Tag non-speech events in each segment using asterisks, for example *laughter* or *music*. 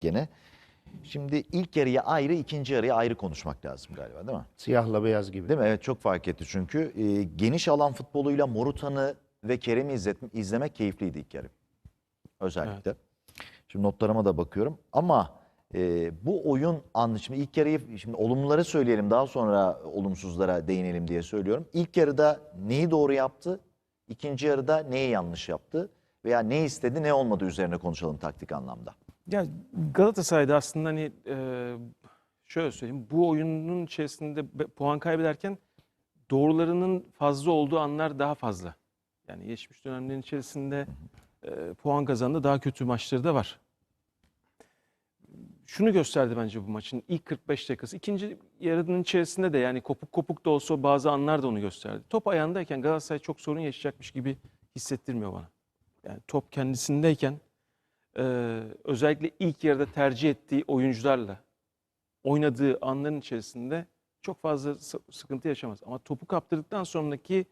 gene. Şimdi ilk yarıya ayrı, ikinci yarıya ayrı konuşmak lazım galiba değil mi? Siyahla beyaz gibi. Değil mi? Evet çok fark etti çünkü. Ee, geniş alan futboluyla Morutan'ı ve Kerem'i izlet- izlemek keyifliydi ilk yarı. Özellikle. Şimdi notlarıma da bakıyorum. Ama e, bu oyun anı, şimdi ilk yarıyı, şimdi olumluları söyleyelim daha sonra olumsuzlara değinelim diye söylüyorum. İlk yarıda neyi doğru yaptı? İkinci yarıda neyi yanlış yaptı? Veya ne istedi ne olmadı üzerine konuşalım taktik anlamda. Ya Galatasaray'da aslında hani e, şöyle söyleyeyim bu oyunun içerisinde puan kaybederken doğrularının fazla olduğu anlar daha fazla. Yani geçmiş dönemlerin içerisinde e, puan kazandı daha kötü maçları da var. Şunu gösterdi bence bu maçın ilk 45 dakikası. İkinci yarının içerisinde de yani kopuk kopuk da olsa bazı anlar da onu gösterdi. Top ayağındayken Galatasaray çok sorun yaşayacakmış gibi hissettirmiyor bana. Yani top kendisindeyken e, özellikle ilk yarıda tercih ettiği oyuncularla oynadığı anların içerisinde çok fazla sı- sıkıntı yaşamaz. Ama topu kaptırdıktan sonraki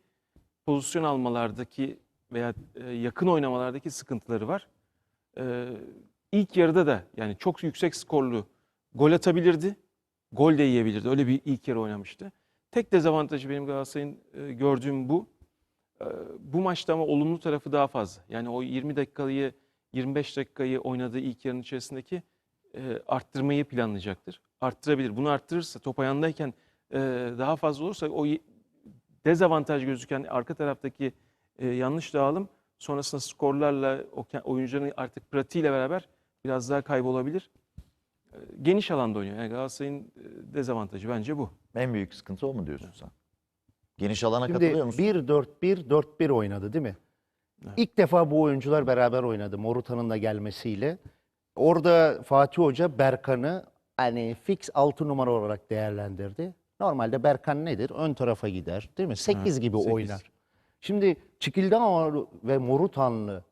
pozisyon almalardaki veya e, yakın oynamalardaki sıkıntıları var. E, ilk yarıda da yani çok yüksek skorlu gol atabilirdi. Gol de yiyebilirdi. Öyle bir ilk yarı oynamıştı. Tek dezavantajı benim Galatasaray'ın e, gördüğüm bu. E, bu maçta ama olumlu tarafı daha fazla. Yani o 20 dakikayı 25 dakikayı oynadığı ilk yarının içerisindeki e, arttırmayı planlayacaktır. Arttırabilir. Bunu arttırırsa top ayağındayken e, daha fazla olursa o dezavantaj gözüken arka taraftaki e, yanlış dağılım sonrasında skorlarla oyuncuların artık pratiğiyle beraber biraz daha kaybolabilir. E, geniş alanda oynuyor. Yani Galatasaray'ın e, dezavantajı bence bu. En büyük sıkıntı o mu diyorsun sen? Geniş alana Şimdi katılıyor musun? 1-4-1, 4-1 oynadı değil mi? Evet. İlk defa bu oyuncular beraber oynadı Morutan'ın da gelmesiyle. Orada Fatih Hoca Berkan'ı hani fix 6 numara olarak değerlendirdi. Normalde Berkan nedir? Ön tarafa gider değil mi? 8 Evet, gibi sekiz. oynar. Şimdi Çikildao ve Morutanlı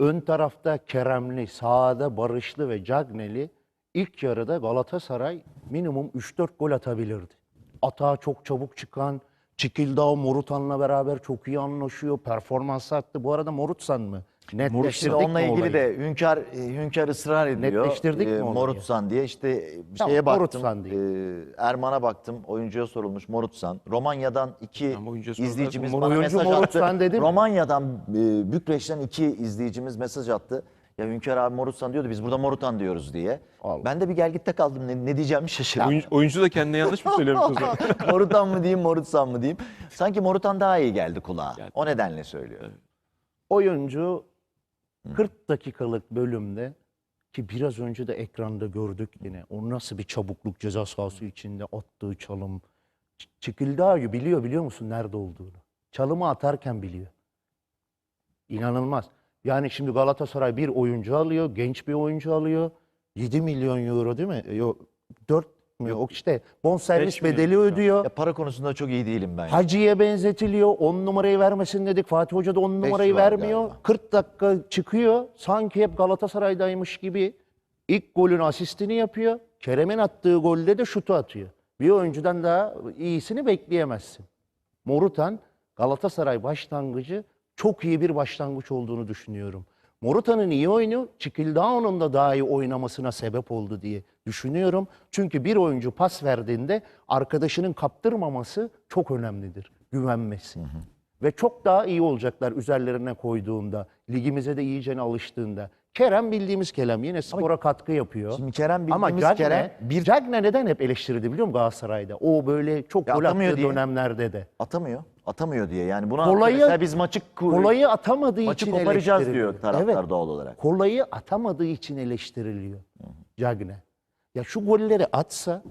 ön tarafta Keremli, sağda Barışlı ve Cagneli ilk yarıda Galatasaray minimum 3-4 gol atabilirdi. Atağa çok çabuk çıkan, Çikildao Morutan'la beraber çok iyi anlaşıyor. Performans attı. Bu arada Morutsan mı? Şimdi Netleştirdik onunla mi ilgili olayı? de Hünkar Hünkar ısrar ediyor. Netleştirdik mi olayı? Morutsan diye işte bir Tamam, şeye baktım. Morutsan diye. e, Erman'a baktım. Oyuncuya sorulmuş Morutsan. Romanya'dan iki Tamam, oyuncuya izleyicimiz bana oyuncu mesaj Morutsan attı. dedim. Romanya'dan e, Bükreş'ten iki izleyicimiz mesaj attı. Ya Hünkar abi Morutsan diyordu biz burada Morutan diyoruz diye. Allah. Ben de bir gelgitte kaldım. Ne, ne diyeceğimi şaşırdım. Oyuncu, oyuncu da kendine yanlış mı söylemiş o zaman? Morutan mı diyeyim Morutsan mı diyeyim. Sanki Morutan daha iyi geldi kulağa. Geldi. O nedenle söylüyor. Oyuncu 40 dakikalık bölümde ki biraz önce de ekranda gördük yine. O nasıl bir çabukluk ceza sahası içinde attığı çalım. Ç- Çikildağ'ı biliyor biliyor musun nerede olduğunu. Çalımı atarken biliyor. İnanılmaz. Yani şimdi Galatasaray bir oyuncu alıyor, genç bir oyuncu alıyor. 7 milyon euro değil mi? Yok 4 mü? Yok işte bonservis bedeli ödüyor. Ya para konusunda çok iyi değilim ben. Hacı'ya benzetiliyor. 10 numarayı vermesin dedik. Fatih Hoca da 10 Beş numarayı vermiyor. galiba. 40 dakika çıkıyor. Sanki hep Galatasaray'daymış gibi ilk golün asistini yapıyor. Kerem'in attığı golde de şutu atıyor. Bir oyuncudan daha iyisini bekleyemezsin. Morutan Galatasaray başlangıcı çok iyi bir başlangıç olduğunu düşünüyorum. Morutan'ın iyi oyunu Çikildao'nun da daha iyi oynamasına sebep oldu diye düşünüyorum. Çünkü bir oyuncu pas verdiğinde arkadaşının kaptırmaması çok önemlidir. Güvenmesi. Ve çok daha iyi olacaklar üzerlerine koyduğunda, ligimize de iyicene alıştığında. Kerem bildiğimiz Kerem yine skora katkı yapıyor. Şimdi Kerem Ama bildiğimiz Cagne, Kerem bir Cagne neden hep eleştirildi biliyor musun Galatasaray'da? O böyle çok Ya gol atamıyor attığı diye. dönemlerde de. atamıyor. Atamıyor diye. Yani buna Kolayı- mesela biz maçı ku- Kolayı atamadığı maçı için koparacağız eleştiriliyor. diyor taraftar Evet. doğal olarak. Kolayı atamadığı için eleştiriliyor Cagne. Ya şu golleri atsa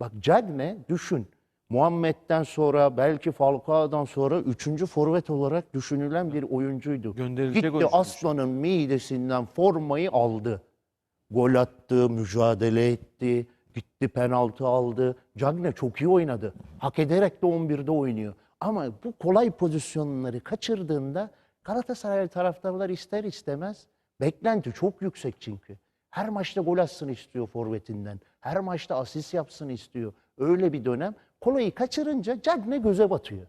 bak Cagne düşün. Muhammed'den sonra belki Falcao'dan sonra üçüncü forvet olarak düşünülen bir oyuncuydu. Gönderilecek Gitti oyuncu. Aslan'ın midesinden formayı aldı. Gol attı, mücadele etti, gitti penaltı aldı. Cagne çok iyi oynadı. Hak ederek de 11'de oynuyor. Ama bu kolay pozisyonları kaçırdığında Galatasaray taraftarlar ister istemez beklenti çok yüksek çünkü. Her maçta gol atsın istiyor forvetinden. Her maçta asist yapsın istiyor. Öyle bir dönem. Kolayı kaçırınca Cagne göze batıyor.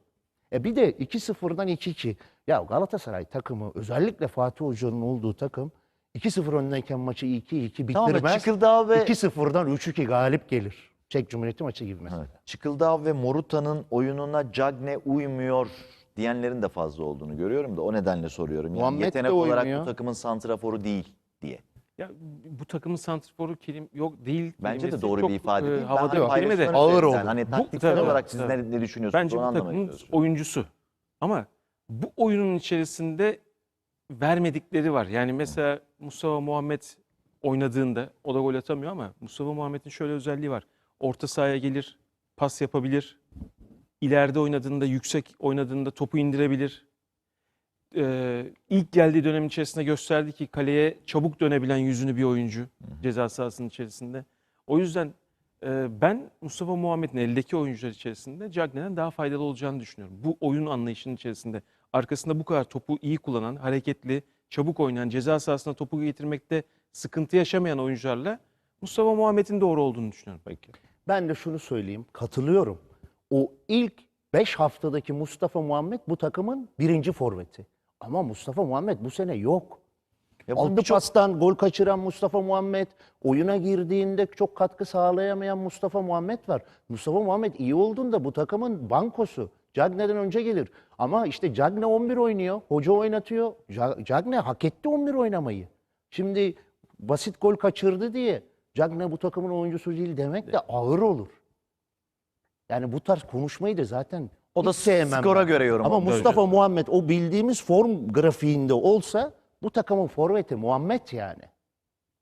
E bir de 2-0'dan 2-2. Ya Galatasaray takımı özellikle Fatih Hoca'nın olduğu takım 2-0 öndeyken maçı 2-2 Tamam da bitirmez. Çıkıldağ ve 2-0'dan 3-2 galip gelir. Çek Cumhuriyeti maçı gibi mesela. Evet. Çıkıldağ ve Moruta'nın oyununa Cagne uymuyor diyenlerin de fazla olduğunu görüyorum da o nedenle soruyorum. Yani Muhammed de yetenek olarak uymuyor. bu takımın santraforu değil diye. Ya bu takımın santrforu kelim yok değil. Bence de kelimesi doğru çok, bir ifade e, değil. havada ben bir kelime de. Ağır oldu. Hani Bu- taktiksel tabii, olarak siz ne, ne düşünüyorsunuz Bence onu bu anlamaya takımın çalışıyorum. oyuncusu. Ama bu oyunun içerisinde vermedikleri var. Yani mesela Mustafa Muhammed oynadığında o da gol atamıyor ama Mustafa Muhammed'in şöyle özelliği var. Orta sahaya gelir, pas yapabilir. İleride oynadığında, yüksek oynadığında topu indirebilir. Ee, ilk geldiği dönem içerisinde gösterdi ki kaleye çabuk dönebilen yüzünü bir oyuncu ceza sahasının içerisinde. O yüzden e, ben Mustafa Muhammed'in eldeki oyuncular içerisinde Cagney'den daha faydalı olacağını düşünüyorum. Bu oyun anlayışının içerisinde arkasında bu kadar topu iyi kullanan, hareketli, çabuk oynayan, ceza sahasına topu getirmekte sıkıntı yaşamayan oyuncularla Mustafa Muhammed'in doğru olduğunu düşünüyorum. Peki. Ben de şunu söyleyeyim, katılıyorum. O ilk 5 haftadaki Mustafa Muhammed bu takımın birinci forveti. Ama Mustafa Muhammed bu sene yok. Ya Altı birçok- pastan gol kaçıran Mustafa Muhammed, oyuna girdiğinde çok katkı sağlayamayan Mustafa Muhammed var. Mustafa Muhammed iyi olduğunda bu takımın bankosu. Cagney'den önce gelir. Ama işte Cagney 11 oynuyor, hoca oynatıyor. Cagney hak etti 11 oynamayı. Şimdi basit gol kaçırdı diye Cagney bu takımın oyuncusu değil demek de ağır olur. Yani bu tarz konuşmayı da zaten O da hiç sevmem skora ben. göre yorum Ama. Mustafa Muhammed o bildiğimiz form grafiğinde olsa bu takımın forveti Muhammed yani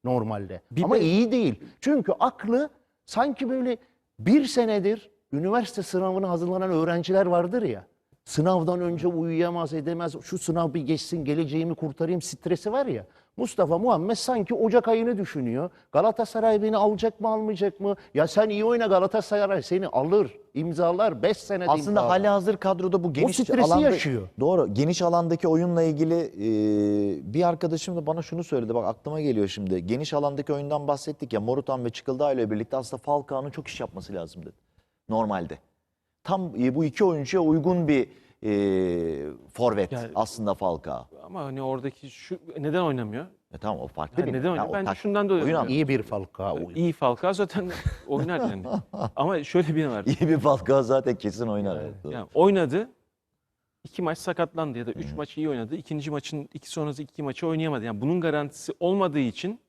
normalde. Bir Ama de- iyi değil. Çünkü aklı sanki böyle bir senedir üniversite sınavına hazırlanan öğrenciler vardır ya. Sınavdan önce uyuyamaz edemez. Şu sınav bir geçsin geleceğimi kurtarayım stresi var ya. Mustafa Muhammed sanki Ocak ayını düşünüyor. Galatasaray beni alacak mı almayacak mı? Ya sen iyi oyna Galatasaray seni alır, imzalar 5 senede Aslında imzalar. hali hazır kadroda bu geniş stresi alanda, yaşıyor. Doğru. Geniş alandaki oyunla ilgili e, bir arkadaşım da bana şunu söyledi. Bak aklıma geliyor şimdi. Geniş alandaki oyundan bahsettik ya. Morutan ve Çıkıldağ ile birlikte aslında Falcao'nun çok iş yapması lazım dedi. Normalde. Tam e, bu iki oyuncuya uygun bir e, forvet Yani- aslında Falcao. Ama hani oradaki şu neden oynamıyor? E, tamam o farklı Ha, bir. neden oynuyor? Bence tak- şundan dolayı oyun oynuyor. İyi bir Falcao. İyi Falcao zaten *laughs* oynar yani. *laughs* Ama şöyle bir ne var. İyi bir Falcao zaten kesin oynar. evet, doğru. Yani oynadı. iki maç sakatlandı ya da üç maç iyi oynadı. İkinci maçın iki sonrası iki maçı oynayamadı. Yani bunun garantisi olmadığı için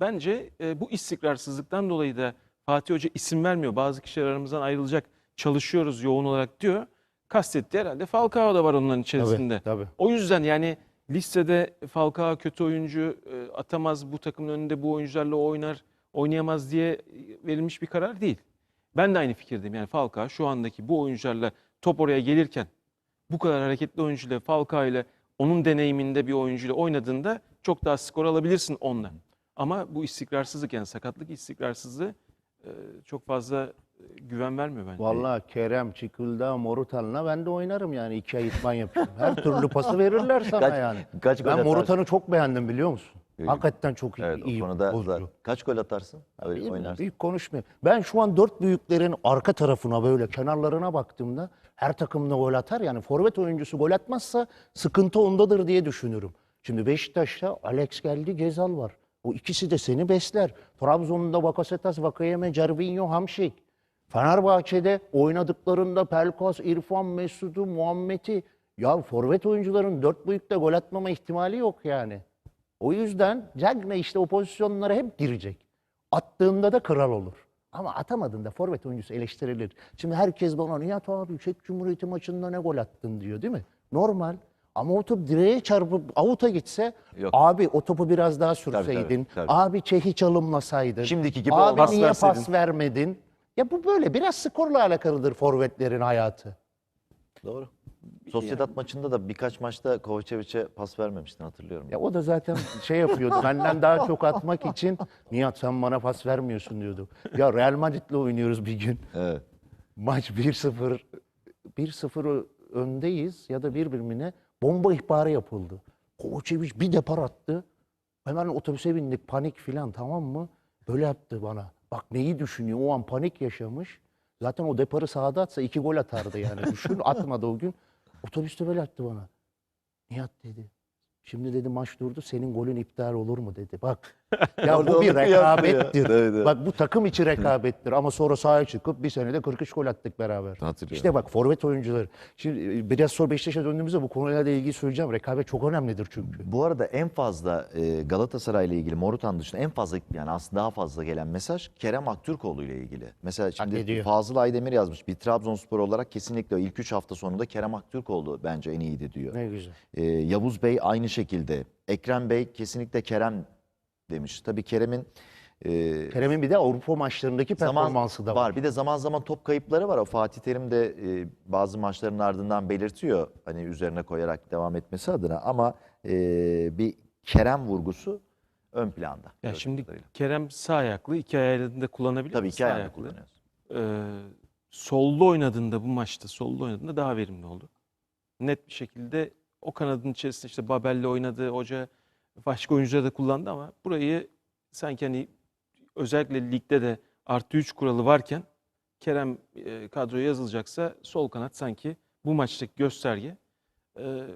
bence e, bu istikrarsızlıktan dolayı da Fatih Hoca isim vermiyor. Bazı kişiler aramızdan ayrılacak. Çalışıyoruz yoğun olarak diyor. Kastetti herhalde. Falcao da var onların içerisinde. Tabii, tabii. O yüzden yani listede Falcao kötü oyuncu e, atamaz bu takımın önünde bu oyuncularla oynar oynayamaz diye verilmiş bir karar değil. Ben de aynı fikirdeyim. Yani Falcao şu andaki bu oyuncularla top oraya gelirken bu kadar hareketli oyuncuyla Falcao ile onun deneyiminde bir oyuncuyla oynadığında çok daha skor alabilirsin onunla. Ama bu istikrarsızlık yani sakatlık istikrarsızlığı e, çok fazla güven vermiyor bence. Vallahi Kerem, Çıkıldağ, Morutan'la ben de oynarım yani. iki ay itman yapıyorum. Her türlü pası verirler sana Kaç- yani. kaç gol ben atarsın? Morutan'ı çok beğendim biliyor musun? Yok. Hakikaten çok iyi, Evet iyi o konuda futbolcu. da- kaç gol atarsın? Öyle Bilmiyorum, oynarsın. Büyük konuşmuyorum. Ben şu an dört büyüklerin arka tarafına böyle kenarlarına baktığımda her takımda gol atar. Yani forvet oyuncusu gol atmazsa sıkıntı ondadır diye düşünürüm. Şimdi Beşiktaş'ta Alex geldi, Gezal var. O ikisi de seni besler. Trabzon'da Bakasetas, Vakayeme, Cervinho, Hamşik. Fenerbahçe'de oynadıklarında Pelkas, İrfan, Mesut'u, Muhammed'i ya forvet oyuncuların dört büyükte gol atmama ihtimali yok yani. O yüzden Cagney işte o pozisyonlara hep girecek. Attığında da kral olur. Ama atamadığında forvet oyuncusu eleştirilir. Şimdi herkes bana Nihat abi Çek Cumhuriyeti maçında ne gol attın diyor değil mi? Normal. Ama o top direğe çarpıp avuta gitse Yok. abi o topu biraz daha tabii, sürseydin. tabii. Abi Çehi çalımlasaydın. Şimdiki gibi Abi niye Pas vermedin? Ya bu böyle biraz skorla alakalıdır forvetlerin hayatı. Doğru. Sociedad maçında da birkaç maçta Kovacevic'e pas vermemiştin hatırlıyorum. Ya o da zaten şey yapıyordu. benden daha çok atmak için Nihat sen bana pas vermiyorsun diyordu. Ya Real Madrid'le oynuyoruz bir gün. Evet. Maç 1-0 1-0 öndeyiz ya da birbirine bomba ihbarı yapıldı. Kovacevic bir depar attı. Hemen otobüse bindik panik filan tamam mı? Böyle yaptı bana. Bak neyi düşünüyor o an panik yaşamış. Zaten o deparı sahada atsa iki gol atardı yani. *laughs* Düşün atmadı o gün. Otobüste böyle attı bana. Nihat dedi. Şimdi dedi maç durdu senin golün iptal olur mu dedi. Bak ya bu bir rekabettir. Evet, evet. Bak bu takım içi rekabettir ama sonra sahaya çıkıp bir senede 43 gol attık beraber. Hatırlıyorum. İşte bak forvet oyuncuları. Şimdi e, biraz sonra Beşiktaş'a döndüğümüzde bu konuyla ilgili söyleyeceğim. Rekabet çok önemlidir çünkü. Bu arada en fazla e, Galatasaray ile ilgili Morutan dışında en fazla yani aslında daha fazla gelen mesaj Kerem Aktürkoğlu ile ilgili. Mesela şimdi. Fazıl Aydemir yazmış. Bir Trabzonspor olarak kesinlikle ilk 3 hafta sonunda Kerem Aktürkoğlu bence en iyiydi diyor. Ne güzel. E, Yavuz Bey aynı şekilde. Ekrem Bey kesinlikle Kerem demiş. Tabii Kerem'in e, Kerem'in bir de Avrupa maçlarındaki zaman performansı da var. Bir de zaman zaman top kayıpları var. O Fatih Terim de e, bazı maçların ardından belirtiyor. Hani üzerine koyarak devam etmesi adına. Ama e, bir Kerem vurgusu ön planda. Ya şimdi kadarıyla. Kerem sağ ayaklı iki ayağını da kullanabilir. tabii iki ayağını ayaklı. kullanıyoruz. Ee, solda oynadığında bu maçta solda oynadığında daha verimli oldu. Net bir şekilde o kanadın içerisinde işte Babel'le oynadı. Hoca başka oyuncuları da kullandı ama burayı sanki hani özellikle ligde de artı 3 kuralı varken Kerem e, kadroya yazılacaksa sol kanat sanki bu maçtaki gösterge e,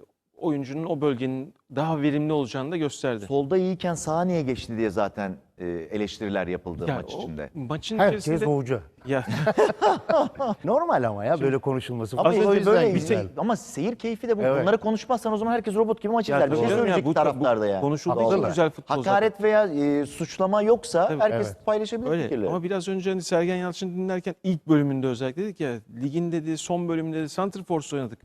oyuncunun o bölgenin daha verimli olacağını da gösterdi. Solda iyiyken sağa niye geçti diye zaten e, eleştiriler yapıldı Ya maç o içinde. Maçın Herkes içerisinde hoca. ya *laughs* Normal ama ya böyle konuşulması. Ama o yüzden böyle güzel. izle- ama seyir keyfi de bu. Evet. Bunları konuşmazsan o zaman herkes robot gibi maç Ya izler. Bir şey canım ya, söyleyecek bu- bu taraftarda yani. konuşulduğu için güzel futbol zaten. Hakaret veya e, suçlama yoksa Tabii. herkes Evet. paylaşabilir Öyle fikirleri. ama biraz önce hani Sergen Yalçın dinlerken ilk bölümünde özellikle dedik ya ligin dedi son bölümünde dedi Santrforce oynadık.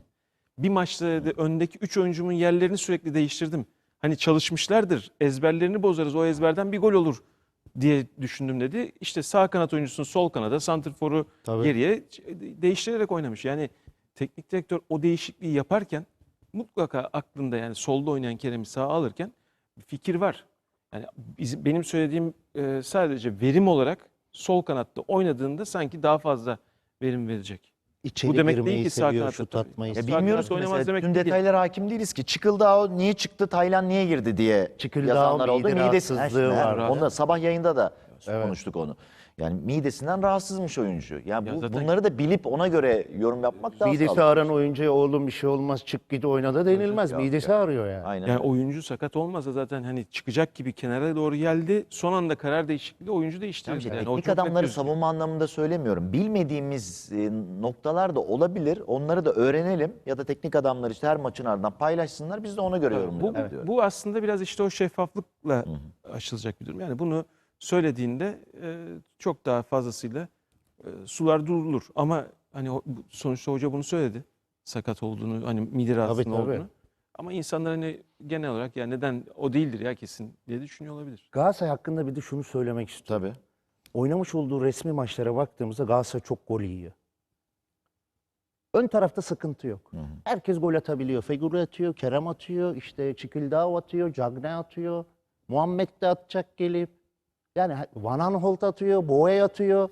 Bir maçta öndeki 3 oyuncumun yerlerini sürekli değiştirdim. Hani çalışmışlardır ezberlerini bozarız o ezberden bir gol olur diye düşündüm dedi. İşte sağ kanat oyuncusunu sol kanada Santrfor'u geriye değiştirerek oynamış. Yani teknik direktör o değişikliği yaparken mutlaka aklında yani solda oynayan Kerem'i sağa alırken bir fikir var. Yani bizim, benim söylediğim e, sadece verim olarak sol kanatta oynadığında sanki daha fazla verim verecek. İçeri Bu demek değil girmeyi ki sağ seviyor, şut tabii. atmayı Ya Sağ bilmiyoruz ki oynamaz mesela demek tüm değil. detaylara hakim değiliz ki. Çıkıldao niye çıktı, Taylan niye girdi diye Çıkıldao yazanlar oldu. mide rahatsızlığı Ha, var. Onu da sabah yayında da Evet. konuştuk onu. Yani midesinden rahatsızmış oyuncu. Yani Ya bu, zaten- bunları da bilip ona göre yorum yapmak daha Midesi sağlıklı. ağrıyan oyuncuya oğlum bir şey olmaz çık git oyna da denilmez. Yok, Midesi ağrıyor yani. Aynen. Yani oyuncu sakat olmasa zaten hani çıkacak gibi kenara doğru geldi. Son anda karar değişikliği oyuncu değiştirdi. Yani o teknik çok net adamları gözüküyor. savunma anlamında söylemiyorum. Bilmediğimiz e, noktalar da olabilir. Onları da öğrenelim ya da teknik adamlar işte her maçın ardından paylaşsınlar. Biz de ona göre Bu, yorumlayalım diyorum. bu aslında biraz işte o şeffaflıkla aşılacak bir durum. Yani bunu söylediğinde e, çok daha fazlasıyla e, sular durulur. Ama hani o- bu- sonuçta hoca bunu söyledi. Sakat olduğunu, hani mide rahatsızlığı tabii. olduğunu. Ama insanlar hani genel olarak ya neden o değildir ya kesin diye düşünüyor olabilir. Galatasaray hakkında bir de şunu söylemek istiyorum. Tabii. Oynamış olduğu resmi maçlara baktığımızda Galatasaray çok gol yiyor. Ön tarafta sıkıntı yok. Herkes gol atabiliyor. Feguli atıyor, Kerem atıyor, işte Çikildao atıyor, Cagne atıyor. Muhammed de atacak gelip. Yani Van Aanholt atıyor, Boye atıyor.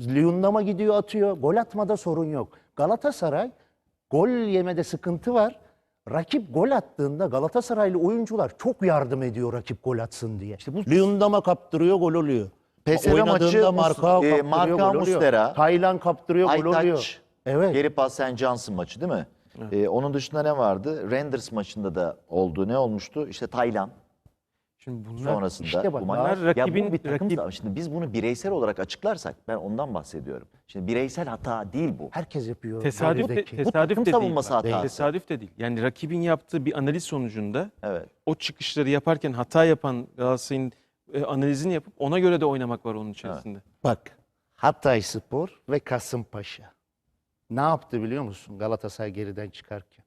Luyendama gidiyor atıyor. Gol atmada sorun yok. Galatasaray gol yemede sıkıntı var. Rakip gol attığında Galatasaraylı oyuncular çok yardım ediyor rakip gol atsın diye. İşte bu Luyendama kaptırıyor gol oluyor. PSV maçı Marka e, kaptırıyor Marka gol oluyor. Mustera, Taylan kaptırıyor gol oluyor. Aytaç, Evet. geri pas St. Johnson maçı değil mi? Ee, onun dışında ne vardı? Renders maçında da oldu. Ne olmuştu? İşte Taylan Şimdi bunlar sonrasında. işte bak, bu bunlar ya bu rakibin- bir takım rakip- Şimdi biz bunu bireysel olarak açıklarsak ben ondan bahsediyorum. Şimdi bireysel hata değil bu. Herkes yapıyor. tesadüf de, goldeki. Bu tesadüf takım de değil. savunması bak. hatası. Tesadüf de değil. Yani rakibin yaptığı bir analiz sonucunda Evet. o çıkışları yaparken hata yapan Galatasaray'ın e, analizini yapıp ona göre de oynamak var onun içerisinde. Bak Hatay Spor ve Kasımpaşa. Ne yaptı biliyor musun Galatasaray geriden çıkarken?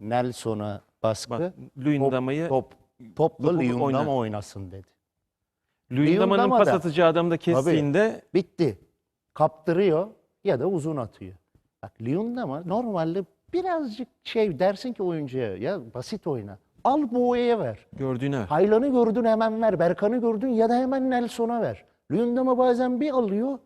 Nelson'a baskı, Bak Luyendama'yı top, Luyendama oyna. oynasın dedi. Luyendama pas da- atacağı adamı da kestiğinde Bitti. Kaptırıyor ya da uzun atıyor. Bak Luyendama normalde birazcık şey dersin ki oyuncuya ya basit oyna. Al Boğa'ya ver. gördüğüne ver. Haylan'ı gördün hemen ver. Berkan'ı gördün ya da hemen Nelson'a ver. Luyendama bazen bir alıyor,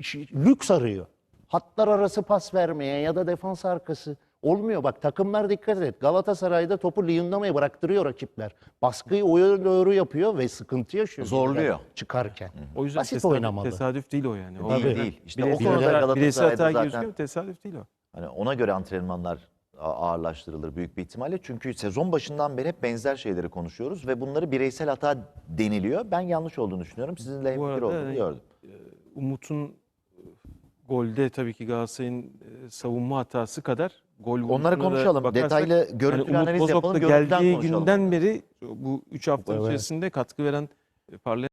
ş- lüks arıyor. Hatlar arası pas vermeye ya da defans arkası. Olmuyor bak takımlar dikkat et. Galatasaray'da topu Luyendama'ya bıraktırıyor rakipler. Baskıyı o yöne doğru yapıyor ve sıkıntı yaşıyor. Zorluyor. Çıkarken. O yüzden Basit tesadüf, oynamalı. tesadüf değil o yani. O Değil değil. İşte o bireysel, konuda hata, bireysel Galatasaray'da hata zaten gözüküyor, tesadüf değil o. hani ona göre antrenmanlar a- ağırlaştırılır büyük bir ihtimalle. Çünkü sezon başından beri hep benzer şeyleri konuşuyoruz ve bunları bireysel hata deniliyor. Ben yanlış olduğunu düşünüyorum. Sizinle hemfikir arada olduğunu yani- gördüm. Umut'un e, golde tabii ki Galatasaray'ın e, savunma hatası kadar gol Onları konuşalım. bakarsak, Detaylı görüntülü Umut analiz yapalım. Görüntüden geldiği konuşalım. günden beri bu 3 hafta Evet. içerisinde katkı veren e, parlayan